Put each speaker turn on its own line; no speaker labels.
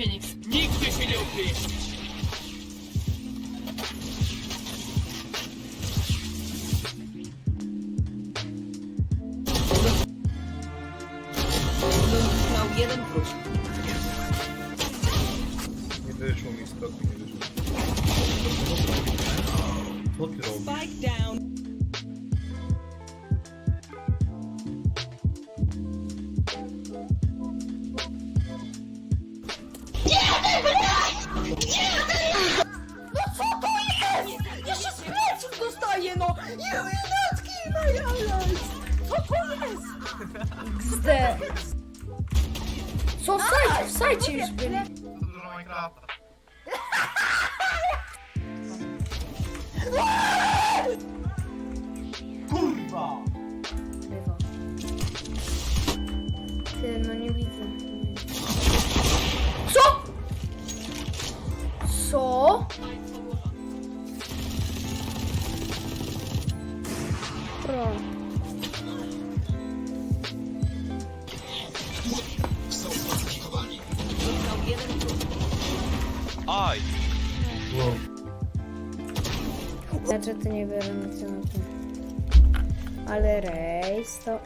Феникс. Ник
Дефилюпи. Jeden wróć.
Nie wyszło mi z kroku, nie wyszło. Co ty robisz?
Spike down.
Zde. Co w sajcie? W sajcie już byli.
Kurwa!
Bywa. Ty, no nie widzę. Co? Co? Pro.
Aj!
Wow.
Znaczy to nie biorę na Ale rejs to...